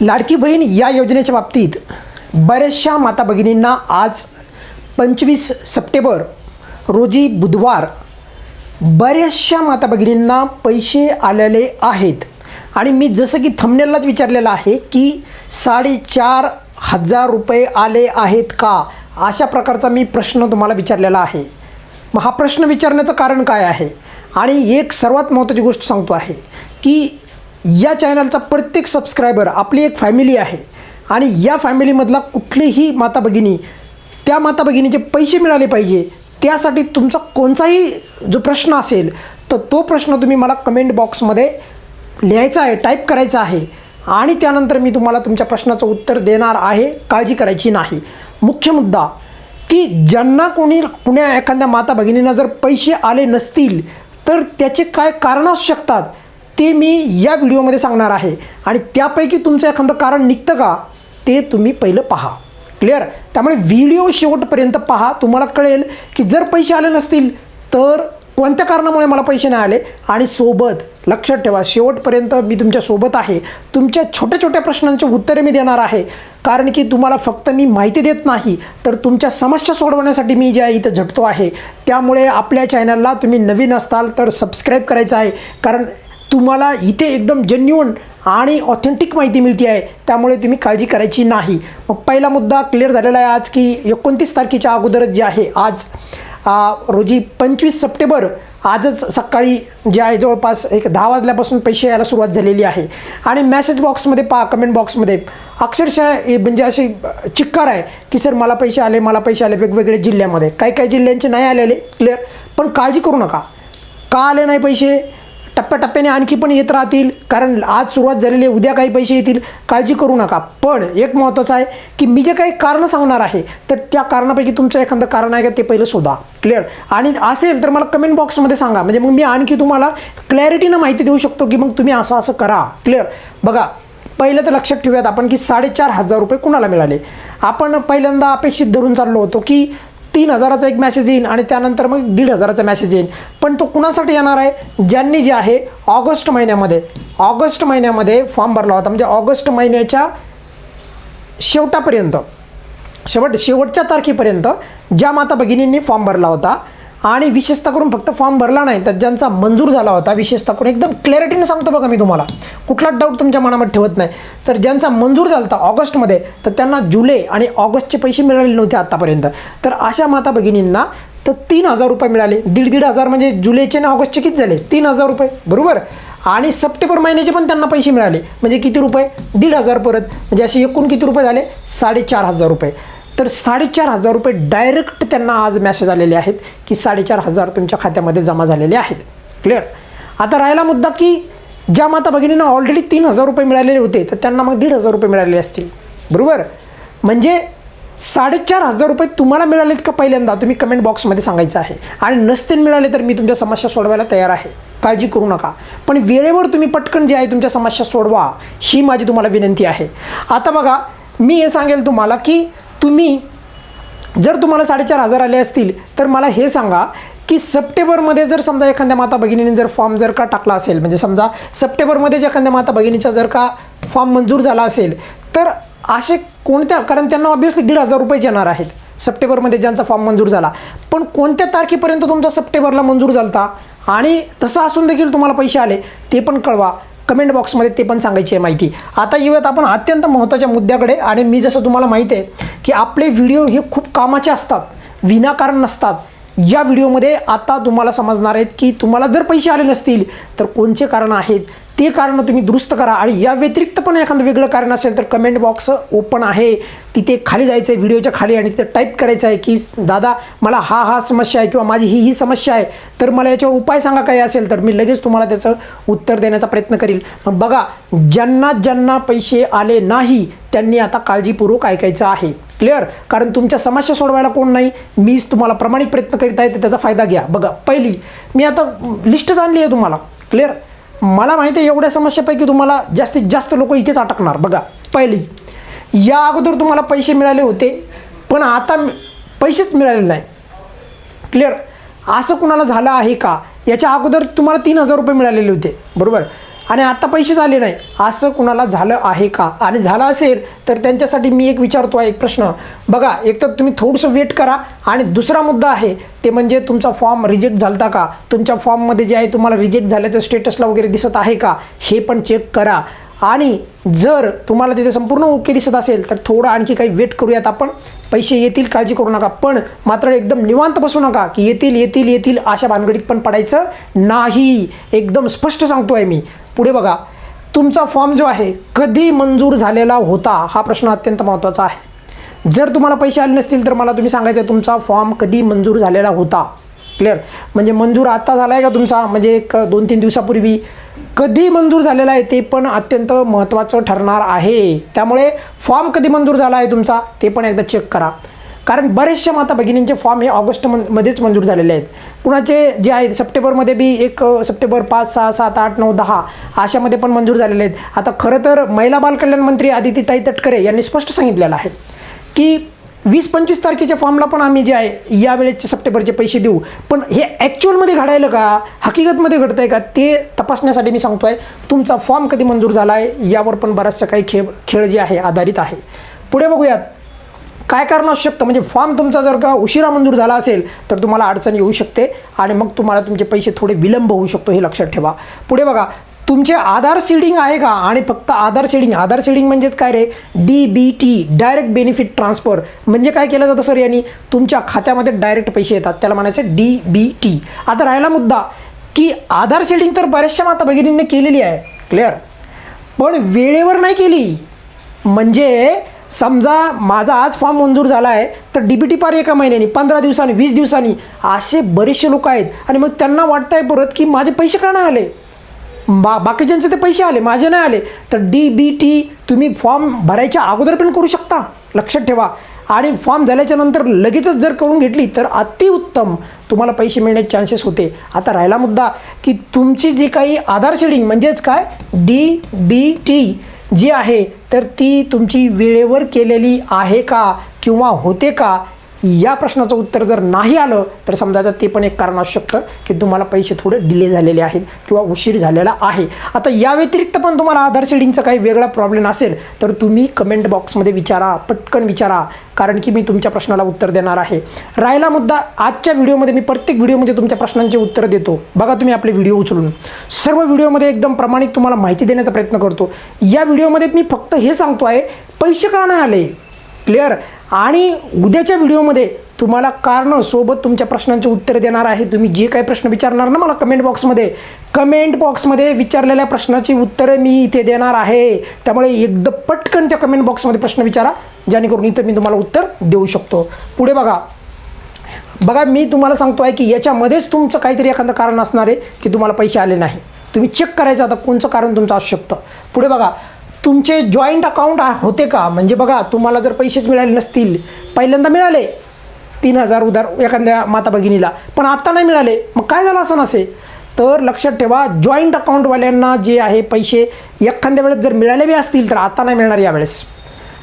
लाडकी बहीण या योजनेच्या बाबतीत बऱ्याचशा माता भगिनींना आज पंचवीस सप्टेंबर रोजी बुधवार बऱ्याचशा माता भगिनींना पैसे आलेले आहेत. आणि मी जसं की थमनेललाच विचारलेलं आहे की साडेचार हजार रुपये आले आहेत का? अशा प्रकारचा मी प्रश्न तुम्हाला विचारलेला आहे. मग हा प्रश्न विचारण्याचं कारण काय आहे? आणि एक सर्वात महत्त्वाची गोष्ट सांगतो आहे की या चॅनलचा प्रत्येक सबस्क्रायबर आपली एक फॅमिली आहे. आणि या फॅमिलीमधला कुठलीही माता भगिनी त्या माता भगिनीचे पैसे मिळाले पाहिजे त्यासाठी तुमचा कोणताही जो प्रश्न असेल तर तो प्रश्न तुम्ही मला कमेंट बॉक्समध्ये लिहायचा आहे टाईप करायचा आहे. आणि त्यानंतर मी तुम्हाला तुमच्या प्रश्नाचं उत्तर देणार आहे काळजी करायची नाही. मुख्य मुद्दा की ज्यांना कोणी कुण्या एखाद्या माता भगिनींना जर पैसे आले नसतील तर त्याचे काय कारणं असू शकतात? ते मी या व्हिडिओमध्ये सांगणार आहे. आणि त्यापैकी तुमचं एखादं कारण निघतं का ते तुम्ही पहिलं पहा. क्लिअर त्यामुळे व्हिडिओ शेवटपर्यंत पहा. तुम्हाला कळेल की जर पैसे आले नसतील तर कोणत्या कारणामुळे मला पैसे नाही आले? आणि सोबत लक्षात ठेवा शेवटपर्यंत मी तुमच्यासोबत आहे. तुमच्या छोट्या छोट्या प्रश्नांची उत्तरे मी देणार आहे. कारण की तुम्हाला फक्त मी माहिती देत नाही तर तुमच्या समस्या सोडवण्यासाठी मी ज्या इथं झटतो आहे त्यामुळे आपल्या चॅनलला तुम्ही नवीन असताल तर सबस्क्राईब करायचं आहे. कारण तुम्हाला इथे एकदम जेन्युअन आणि ऑथेंटिक माहिती मिळते आहे. त्यामुळे तुम्ही काळजी करायची नाही. मग पहिला मुद्दा क्लिअर झालेला आहे आज की एकोणतीस तारखेच्या अगोदरच जे आहे आज आ, रोजी पंचवीस सप्टेंबर आजच सकाळी जे आहे जवळपास एक दहा वाजल्यापासून पैसे यायला सुरुवात झालेली आहे. आणि मॅसेज बॉक्समध्ये पहा कमेंट बॉक्समध्ये अक्षरशः म्हणजे अशी चिक्कार आहे की सर मला पैसे आले मला पैसे आले वेगवेगळ्या जिल्ह्यामध्ये. काही काही जिल्ह्यांचे नाही आलेले क्लिअर पण काळजी करू नका. का आले नाही पैसे? टप्प्याटप्प्याने आणखी पण येत राहतील. कारण आज सुरुवात झालेली आहे उद्या काही पैसे येतील. काळजी करू नका. पण एक महत्त्वाचं आहे की मी जे काही कारणं सांगणार आहे तर त्या कारणापैकी तुमचं एखादं कारण आहे का ते पहिलं शोधा. क्लिअर आणि असेल तर मला कमेंट बॉक्समध्ये सांगा. म्हणजे मग मी आणखी तुम्हाला क्लॅरिटीनं माहिती देऊ शकतो की मग तुम्ही असं असं करा. क्लिअर बघा पहिलं तर लक्षात ठेवूयात आपण की साडेचार हजार रुपये कुणाला मिळाले? आपण पहिल्यांदा अपेक्षित धरून चाललो होतो की तीन हजाराचा एक मॅसेज येईन आणि त्यानंतर मग दीड हजाराचा मॅसेज येईन. पण तो कुणासाठी येणार आहे? ज्यांनी जे आहे ऑगस्ट महिन्यामध्ये ऑगस्ट महिन्यामध्ये फॉर्म भरला होता. म्हणजे ऑगस्ट महिन्याच्या शेवटापर्यंत शेवट शेवटच्या तारखेपर्यंत ज्या माता भगिनींनी फॉर्म भरला होता आणि विशेषतः करून फक्त फॉर्म भरला नाही तर ज्यांचा मंजूर झाला होता विशेषतः करून एकदम क्लॅरिटीनं सांगतो बघा मी तुम्हाला. कुठलाच डाऊट तुमच्या मनामध्ये ठेवत नाही. तर ज्यांचा मंजूर झाला होता ऑगस्टमध्ये तर त्यांना जुलै आणि ऑगस्टचे पैसे मिळालेले नव्हते आत्तापर्यंत तर अशा माता भगिनींना तर तीन हजार रुपये मिळाले. दीड दीड हजार म्हणजे जुलैचे आणि ऑगस्टचे किती झाले? तीन हजार रुपये. बरोबर? आणि सप्टेंबर महिन्याचे पण त्यांना पैसे मिळाले. म्हणजे किती रुपये? दीड हजार परत. म्हणजे असे एकूण किती रुपये झाले? साडेचार हजार रुपये. तर साडेचार हजार रुपये डायरेक्ट त्यांना आज मॅसेज आलेले आहेत की साडेचार हजार तुमच्या खात्यामध्ये जमा झालेले आहेत. क्लिअर आता राहिला मुद्दा की ज्या माता भगिनींना ऑलरेडी तीन हजार रुपये मिळालेले होते तर त्यांना मग दीड हजार रुपये मिळालेले असतील. बरोबर? म्हणजे साडेचार हजार रुपये तुम्हाला मिळालेत का पहिल्यांदा? तुम्ही कमेंट बॉक्समध्ये सांगायचं आहे. आणि नसते मिळाले तर मी तुमच्या समस्या सोडवायला तयार आहे. काळजी करू नका. पण वेळेवर तुम्ही पटकन जे आहे तुमच्या समस्या सोडवा ही माझी तुम्हाला विनंती आहे. आता बघा मी हे सांगेल तुम्हाला की तुम्ही जर तुम्हाला साडेचार हजार आले असतील तर मला हे सांगा की सप्टेंबरमध्ये जर समजा एखाद्या माता भगिनीने जर फॉर्म जर का टाकला असेल म्हणजे समजा सप्टेंबरमध्येच एखाद्या माता भगिनीचा जर का फॉर्म मंजूर झाला असेल तर असे कोणत्या कारण त्यांना ऑब्विसली दीड हजार रुपये येणार आहेत सप्टेंबरमध्ये ज्यांचा फॉर्म मंजूर झाला. पण कोणत्या तारखेपर्यंत तुमचा सप्टेंबरला मंजूर झालता? आणि तसं असून देखील तुम्हाला पैसे आले ते पण कळवा. कमेंट बॉक्समध्ये ते पण सांगायची आहे माहिती. आता येऊयात आपण अत्यंत महत्त्वाच्या मुद्द्याकडे आणि मी जसं तुम्हाला माहिती आहे की आपले व्हिडिओ हे खूप कामाचे असतात विनाकारण नसतात. या व्हिडिओमध्ये आता तुम्हाला समजणार आहेत की तुम्हाला जर पैसे आले नसतील तर कोणचे कारण आहेत? ते कारण तुम्ही दुरुस्त करा. आणि या व्यतिरिक्त पण एखादं वेगळं कारण असेल तर कमेंट बॉक्स ओपन आहे. तिथे खाली जायचं आहे व्हिडिओच्या खाली आणि तिथे टाईप करायचं आहे की दादा मला हा हा समस्या आहे किंवा माझी ही ही समस्या आहे. तर मला याच्यावर उपाय सांगा काही असेल तर मी लगेच तुम्हाला त्याचं उत्तर देण्याचा प्रयत्न करील मग बघा ज्यांना ज्यांना पैसे आले नाही त्यांनी आता काळजीपूर्वक ऐकायचं आहे. क्लिअर कारण तुमच्या समस्या सोडवायला कोण नाही. मीच तुम्हाला प्रामाणिक प्रयत्न करीत आहे तर त्याचा फायदा घ्या. बघा पहिली मी आता लिस्टच आणली आहे तुम्हाला. क्लिअर मला माहिती आहे एवढ्या समस्यापैकी तुम्हाला जास्तीत जास्त लोक इथेच अटकणार. बघा पहिली या अगोदर तुम्हाला पैसे मिळाले होते पण आता पैसेच मिळाले नाही. क्लिअर असं कुणाला झालं आहे का? याच्या अगोदर तुम्हाला तीन हजार रुपये मिळालेले होते. बरोबर? आणि आत्ता पैसेच आले नाही. असं कुणाला झालं आहे का? आणि झालं असेल तर त्यांच्यासाठी मी एक विचारतो आहे एक प्रश्न. बघा एक तर तुम्ही थोडंसं वेट करा. आणि दुसरा मुद्दा आहे ते म्हणजे तुमचा फॉर्म रिजेक्ट झालता का? तुमच्या फॉर्ममध्ये जे आहे तुम्हाला रिजेक्ट झाल्याचं स्टेटसला वगैरे दिसत आहे का? हे पण चेक करा. आणि जर तुम्हाला तिथे संपूर्ण ओके दिसत असेल तर थोडं आणखी काही वेट करूयात आपण. पैसे येतील काळजी करू नका. पण मात्र एकदम निवांत बसू नका की येतील येतील येतील अशा भानगडीत पण पडायचं नाही. एकदम स्पष्ट सांगतो आहे मी. पुढे बघा. तुमचा फॉर्म जो आहे कधी मंजूर झालेला होता? हा प्रश्न अत्यंत महत्त्वाचा आहे. जर तुम्हाला पैसे आले नसतील तर मला तुम्ही सांगायचं तुमचा फॉर्म कधी मंजूर झालेला होता? क्लिअर म्हणजे मंजूर आत्ता झाला आहे का तुमचा? म्हणजे एक दोन तीन दिवसापूर्वी. कधी मंजूर झालेला आहे ते पण अत्यंत महत्त्वाचं ठरणार आहे. त्यामुळे फॉर्म कधी मंजूर झाला आहे तुमचा? ते पण एकदा चेक करा. कारण बरेचशा माता भगिनींचे फॉर्म हे ऑगस्ट मन मध्येच मंजूर झालेले आहेत. कुणाचे जे आहेत सप्टेंबरमध्ये बी एक सप्टेंबर पाच सहा सात आठ नऊ दहा अशामध्ये पण मंजूर झालेले आहेत. आता खरं तर महिला बालकल्याण मंत्री आदितीताई तटकरे यांनी स्पष्ट सांगितलेलं आहे की वीस पंचवीस तारखेच्या फॉर्मला पण आम्ही जे आहे यावेळेचे सप्टेंबरचे पैसे देऊ. पण हे ॲक्च्युअलमध्ये घडायलं का? हकीकतमध्ये घडतं आहे का? ते तपासण्यासाठी मी सांगतो आहे तुमचा फॉर्म कधी मंजूर झाला आहे यावर पण बराचसा काही खेळ खेळ जे आहे आधारित आहे. पुढे बघूयात. काय कारण असू शकतं? म्हणजे फॉर्म तुमचा जर का उशिरा मंजूर झाला असेल तर तुम्हाला अडचण येऊ शकते आणि मग तुम्हाला तुमचे पैसे थोडे विलंब होऊ शकतो हे लक्षात ठेवा. पुढे बघा तुमचे आधार सीडिंग आहे का? आणि फक्त आधार सीडिंग आधार सीडिंग म्हणजेच काय रे? D B T direct benefit transfer म्हणजे काय केलं जातं सर यांनी? तुमच्या खात्यामध्ये डायरेक्ट पैसे येतात. त्याला म्हणायचं डी बी टी आता राहिला मुद्दा की आधार सीडिंग तर बऱ्याचशा माता भगिनींनी केलेली आहे. क्लिअर पण वेळेवर नाही केली. म्हणजे समजा माझा आज फॉर्म मंजूर झाला आहे तर डी बी टी पार एका महिन्यानी पंधरा दिवसांनी वीस दिवसांनी असे बरेचसे लोक आहेत. आणि मग त्यांना वाटतं आहे परत की माझे पैसे का नाही आले? बा बाकीच्यांचे ते पैसे आले माझे नाही आले. तर डी बी टी तुम्ही फॉर्म भरायच्या अगोदर पण करू शकता. लक्षात ठेवा. आणि फॉर्म झाल्याच्यानंतर लगेचच जर करून घेतली तर अतिउत्तम तुम्हाला पैसे मिळण्याचे चान्सेस होते. आता राहिला मुद्दा की तुमची जी काही आधार शेडिंग म्हणजेच काय? डी बी टी जी आहे तर ती तुमची वेळेवर केलेली आहे का किंवा होते का? या प्रश्नाचं उत्तर जर नाही आलं तर समजायचं ते पण एक कारण असू शकतं की तुम्हाला पैसे थोडे डिले झालेले आहेत किंवा उशीर झालेला आहे. आता या व्यतिरिक्त पण तुम्हाला आधार शेडिंगचा काही वेगळा प्रॉब्लेम असेल तर तुम्ही कमेंट बॉक्समध्ये विचारा पटकन विचारा कारण की मी तुमच्या प्रश्नाला उत्तर देणार आहे. राहिला मुद्दा आजच्या व्हिडिओमध्ये मी प्रत्येक व्हिडिओमध्ये तुमच्या प्रश्नांचे उत्तर देतो. बघा तुम्ही आपले व्हिडिओ उचलून. सर्व व्हिडिओमध्ये एकदम प्रामाणिक तुम्हाला माहिती देण्याचा प्रयत्न करतो. या व्हिडिओमध्ये मी फक्त हे सांगतो आहे पैसे का नाही आले? क्लिअर आणि उद्याच्या व्हिडिओमध्ये तुम्हाला कारणं सोबत तुमच्या प्रश्नांचे उत्तर देणार आहे. तुम्ही जे काही प्रश्न विचारणार ना मला कमेंट बॉक्समध्ये कमेंट बॉक्समध्ये विचारलेल्या प्रश्नाची उत्तरं मी इथे देणार आहे. त्यामुळे एकदम पटकन त्या कमेंट बॉक्समध्ये प्रश्न विचारा जेणेकरून इथं मी तुम्हाला उत्तर देऊ शकतो. पुढे बघा. बघा मी तुम्हाला सांगतो आहे की याच्यामध्येच तुमचं काहीतरी एखादं कारण असणार आहे की तुम्हाला पैसे आले नाही. तुम्ही चेक करायचं आता कोणचं कारण तुमचं असू शकतं. पुढे बघा. तुमचे जॉईंट अकाउंट होते का? म्हणजे बघा तुम्हाला जर पैसेच मिळाले नसतील पहिल्यांदा मिळाले. तीन हजार उधार एखाद्या माता भगिनीला. पण आत्ता नाही मिळाले. मग काय झालं असं नसे? तर लक्षात ठेवा जॉईंट अकाउंटवाल्यांना जे आहे पैसे एखाद्या वेळेस जर मिळाले बी असतील तर आता नाही मिळणार यावेळेस.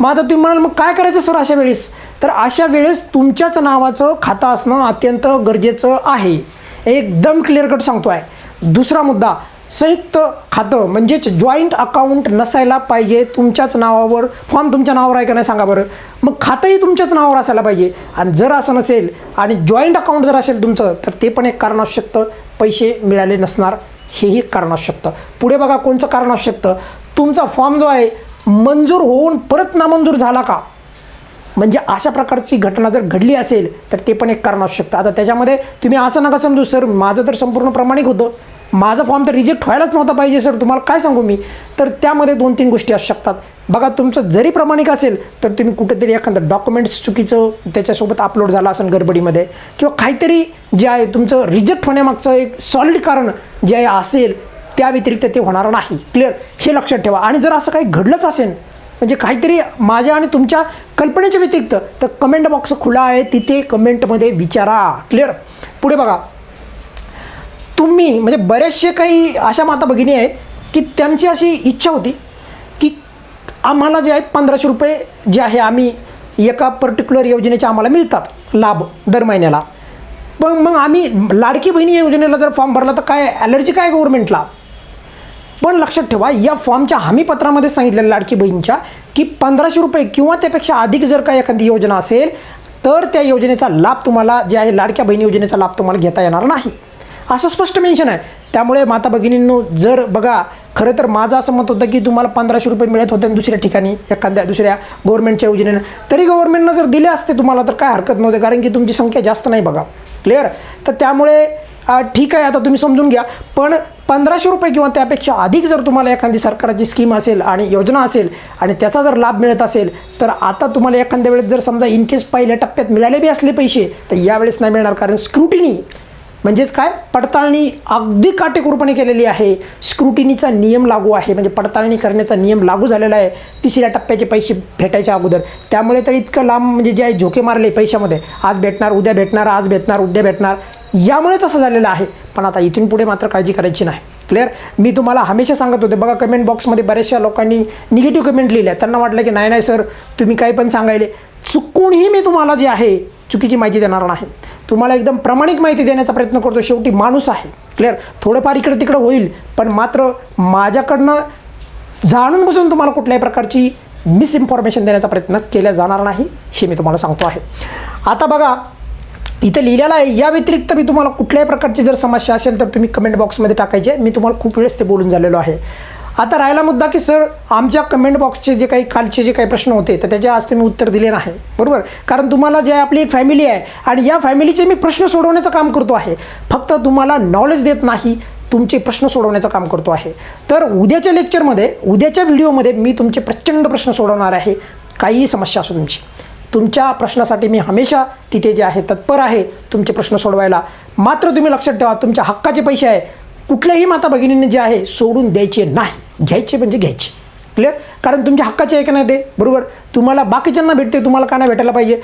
मग आता तुम्ही म्हणाल मग काय करायचं सर अशा वेळेस? तर अशा वेळेस तुमच्याच नावाचं खातं असणं अत्यंत गरजेचं आहे. एकदम क्लिअर कट सांगतो आहे दुसरा मुद्दा संयुक्त खातं म्हणजेच जॉईंट अकाउंट नसायला पाहिजे. तुमच्याच नावावर फॉर्म तुमच्या नावावर आहे का नाही सांगा बरं. मग खातंही तुमच्याच नावावर असायला पाहिजे. आणि जर असं नसेल आणि जॉईंट अकाउंट जर असेल तुमचं तर ते पण एक कारण असू शकतं पैसे मिळाले नसणार. हेही कारण असू शकतं पुढे बघा कोणचं कारण असू शकतं तुमचा फॉर्म जो आहे मंजूर होऊन परत नामंजूर झाला का? म्हणजे अशा प्रकारची घटना जर घडली असेल तर ते पण एक कारण असू शकतं आता त्याच्यामध्ये तुम्ही असं नका समजू सर माझं तर संपूर्ण प्रामाणिक होतं. माझा फॉर्म तर रिजेक्ट व्हायलाच नव्हता पाहिजे सर तुम्हाला काय सांगू मी? तर त्यामध्ये दोन तीन गोष्टी असू शकतात. बघा तुमचं जरी प्रामाणिक असेल तर तुम्ही कुठेतरी एखादं डॉक्युमेंट्स चुकीचं त्याच्यासोबत अपलोड झालं असेल गडबडीमध्ये किंवा काहीतरी जे आहे तुमचं रिजेक्ट होण्यामागचं एक सॉलिड कारण जे आहे असेल त्या व्यतिरिक्त ते होणार नाही. क्लिअर हे लक्षात ठेवा. आणि जर असं काही घडलंच असेल म्हणजे काहीतरी माझ्या आणि तुमच्या कल्पनेच्या व्यतिरिक्त तर कमेंट बॉक्स खुला आहे. तिथे कमेंटमध्ये विचारा. क्लिअर पुढे बघा. तुम्ही म्हणजे बरेचसे काही अशा माता भगिनी आहेत की त्यांची अशी इच्छा होती की आम्हाला जे आहे पंधराशे रुपये जे आहे आम्ही एका पर्टिक्युलर योजनेचे आम्हाला मिळतात लाभ दर महिन्याला. पण मग आम्ही लाडकी बहिणी योजनेला जर फॉर्म भरला तर काय ॲलर्जी काय गव्हर्नमेंटला पण लक्षात ठेवा या फॉर्मच्या हमीपत्रामध्ये सांगितलेलं लाडकी बहिणीच्या की पंधराशे रुपये किंवा त्यापेक्षा अधिक जर का एखादी योजना असेल तर त्या योजनेचा लाभ तुम्हाला जे आहे लाडक्या बहिणी योजनेचा लाभ तुम्हाला घेता येणार नाही. असं स्पष्ट मेन्शन आहे. त्यामुळे माता भगिनींनो जर बघा खरं तर माझं असं मत होतं की तुम्हाला पंधराशे रुपये मिळत होते दुसऱ्या ठिकाणी एखाद्या दुसऱ्या गव्हर्नमेंटच्या योजनेनं. तरी गव्हर्नमेंटनं जर दिले असते तुम्हाला तर काय हरकत नव्हते कारण की तुमची संख्या जास्त नाही बघा. क्लिअर तर त्यामुळे ठीक आहे आता तुम्ही समजून घ्या. पण पंधराशे रुपये किंवा त्यापेक्षा अधिक जर तुम्हाला एखादी सरकारची स्कीम असेल आणि योजना असेल आणि त्याचा जर लाभ मिळत असेल तर आता तुम्हाला एखाद्या वेळेस जर समजा इन केस पहिल्या टप्प्यात मिळाले बी असले पैसे तर यावेळेस नाही मिळणार कारण स्क्रुटिनी म्हणजेच काय? पडताळणी अगदी काटेकोरपणे केलेली आहे. स्क्रुटिनीचा नियम लागू आहे. म्हणजे पडताळणी करण्याचा नियम लागू झालेला आहे. तिसऱ्या टप्प्याचे पैसे भेटायच्या अगोदर. त्यामुळे तर इतकं लांब म्हणजे जे आहे झोके मारले पैशामध्ये. आज भेटणार उद्या भेटणार आज भेटणार उद्या भेटणार. यामुळेच असं झालेलं आहे. पण आता इथून पुढे मात्र काळजी करायची नाही. क्लिअर मी तुम्हाला हमेशा सांगत होते. बघा कमेंट बॉक्समध्ये बऱ्याचशा लोकांनी निगेटिव्ह कमेंट लिहिल्या. त्यांना वाटलं की नाही नाही सर तुम्ही काही पण सांगायले. चुकूनही मी तुम्हाला जे आहे चुकीची माहिती देणार नाही. तुम्हाला एकदम प्रामाणिक माहिती देण्याचा प्रयत्न करतो. शेवटी माणूस आहे. क्लिअर थोडंफार इकडं तिकडं होईल पण मात्र माझ्याकडनं जाणून बुजून तुम्हाला कुठल्याही प्रकारची मिसइन्फॉर्मेशन देण्याचा प्रयत्न केला जाणार नाही हे मी तुम्हाला सांगतो आहे. आता बघा इथं लिहिलेलं आहे या व्यतिरिक्त मी तुम्हाला कुठल्याही प्रकारची जर समस्या असेल तर तुम्ही कमेंट बॉक्समध्ये टाकायचे. मी तुम्हाला खूप वेळेस ते बोलून झालेलो आहे. आता राहिला मुद्दा की सर आमच्या कमेंट बॉक्सचे जे काही कालचे जे काही प्रश्न होते तर त्याचे आज तुम्ही उत्तर दिले नाही. बरोबर? कारण तुम्हाला जे आपली एक फॅमिली आहे आणि या फॅमिलीचे मी प्रश्न सोडवण्याचं काम करतो आहे. फक्त तुम्हाला नॉलेज देत नाही तुमचे प्रश्न सोडवण्याचं काम करतो आहे. तर उद्याच्या लेक्चरमध्ये उद्याच्या व्हिडिओमध्ये मी तुमचे प्रचंड प्रश्न सोडवणार आहे. काहीही समस्या असो तुमची. तुमच्या प्रश्नासाठी मी हमेशा तिथे जे आहे तत्पर आहे तुमचे प्रश्न सोडवायला. मात्र तुम्ही लक्षात ठेवा तुमच्या हक्काचे पैसे आहे. कुठल्याही माता भगिनींनी जे आहे सोडून द्यायचे नाही. घ्यायचे म्हणजे घ्यायचे. क्लिअर कारण तुमच्या हक्काचे आहे का नाही ते? बरोबर? तुम्हाला बाकीच्यांना भेटते तुम्हाला का नाही भेटायला पाहिजे?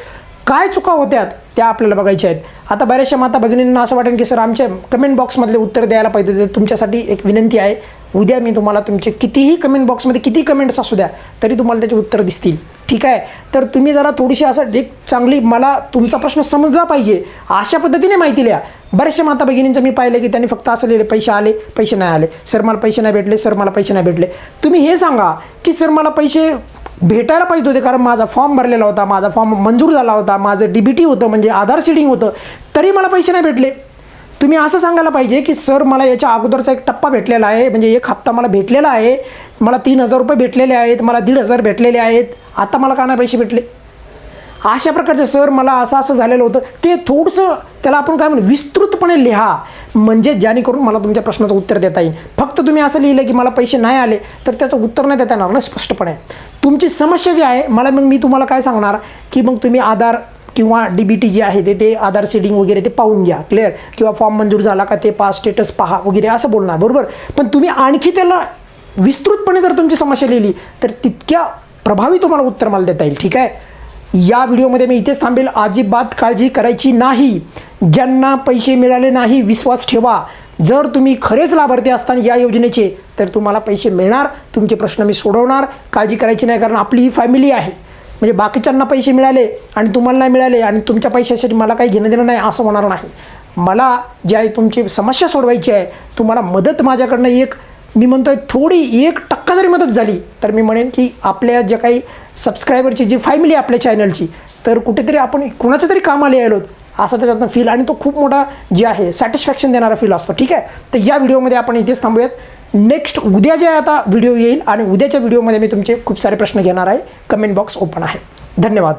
काय चुका होत्यात त्या आपल्याला बघायच्या आहेत. आता बऱ्याचशा माता भगिनींना असं वाटेल की सर आमच्या कमेंट बॉक्समधले उत्तर द्यायला पाहिजे होते. तुमच्यासाठी एक विनंती आहे. उद्या मी तुम्हाला तुमचे कितीही कमेंट बॉक्समध्ये किती कमेंट्स असू द्या तरी तुम्हाला त्याचे उत्तर दिसतील. ठीक आहे? तर तुम्ही जरा थोडीशी असं एक चांगली मला तुमचा प्रश्न समजला पाहिजे. अशा पद्धतीने माहिती लिहा. बऱ्याचशा माता भगिनींचं मी पाहिलं की त्यांनी फक्त असं लिहिले पैसे आले पैसे नाही आले. सर मला पैसे नाही भेटले सर मला पैसे नाही भेटले. तुम्ही हे सांगा की सर मला पैसे भेटायला पाहिजे होते कारण माझा फॉर्म भरलेला होता माझा फॉर्म मंजूर झाला होता माझं डी बी टी होतं म्हणजे आधार सीडिंग होतं तरी मला पैसे नाही भेटले. तुम्ही असं सांगायला पाहिजे की सर मला याच्या अगोदरचा एक टप्पा भेटलेला आहे म्हणजे एक हप्ता मला भेटलेला आहे मला तीन हजार रुपये भेटलेले आहेत मला दीड हजार भेटलेले आहेत आता मला का नाही पैसे भेटले? अशा प्रकारचे सर मला असं असं झालेलं होतं. ते थोडंसं त्याला आपण काय म्हणू विस्तृतपणे लिहा. म्हणजे जेणेकरून मला तुमच्या प्रश्नाचं उत्तर देता येईल. फक्त तुम्ही असं लिहिलं की मला पैसे नाही आले तर त्याचं उत्तर नाही देता येणार ना स्पष्टपणे. तुमची समस्या जी आहे मला मग मी तुम्हाला काय सांगणार की मग तुम्ही आधार किंवा डी बी टी जे आहे ते ते आधार सेटिंग वगैरे ते पाहून घ्या. क्लिअर किंवा फॉर्म मंजूर झाला का ते पास स्टेटस पहा वगैरे असं बोलणार बरोबर? पण तुम्ही आणखी त्याला विस्तृतपणे जर तुमची समस्या लिहिली तर तितक्या प्रभावी तुम्हाला उत्तर मला देता येईल. ठीक आहे? या व्हिडिओमध्ये मी इथेच थांबेल. अजिबात काळजी करायची नाही. ज्यांना पैसे मिळाले नाही विश्वास ठेवा. जर तुम्ही खरेच लाभार्थी असताना या योजनेचे तर तुम्हाला पैसे मिळणार. तुमचे प्रश्न मी सोडवणार. काळजी करायची नाही कारण आपली ही फॅमिली आहे. म्हणजे बाकीच्यांना पैसे मिळाले आणि तुम्हाला नाही मिळाले आणि तुमच्या पैशासाठी मला काही घेणं देणं नाही असं होणार नाही. मला जे आहे तुमची समस्या सोडवायची आहे तुम्हाला मदत माझ्याकडनं एक मी म्हणतोय थोडी एक टक्का जरी मदत झाली तर मी म्हणेन की आपल्या ज्या काही सबस्क्रायबरची जी फॅमिली आपल्या चॅनलची तर कुठेतरी आपण कुणाच्या तरी कामाला यायलो असा त्याच्यातनं फील आणि तो खूप मोठा जे आहे सॅटिस्फॅक्शन देणारा फील असतो ठीक आहे? तर या व्हिडिओमध्ये आपण इथेच थांबूयात. नेक्स्ट उद्या जे आता व्हिडिओ येईल आणि उद्याच्या व्हिडिओमध्ये मी तुमचे खूप सारे प्रश्न घेणार आहे. कमेंट बॉक्स ओपन आहे. धन्यवाद.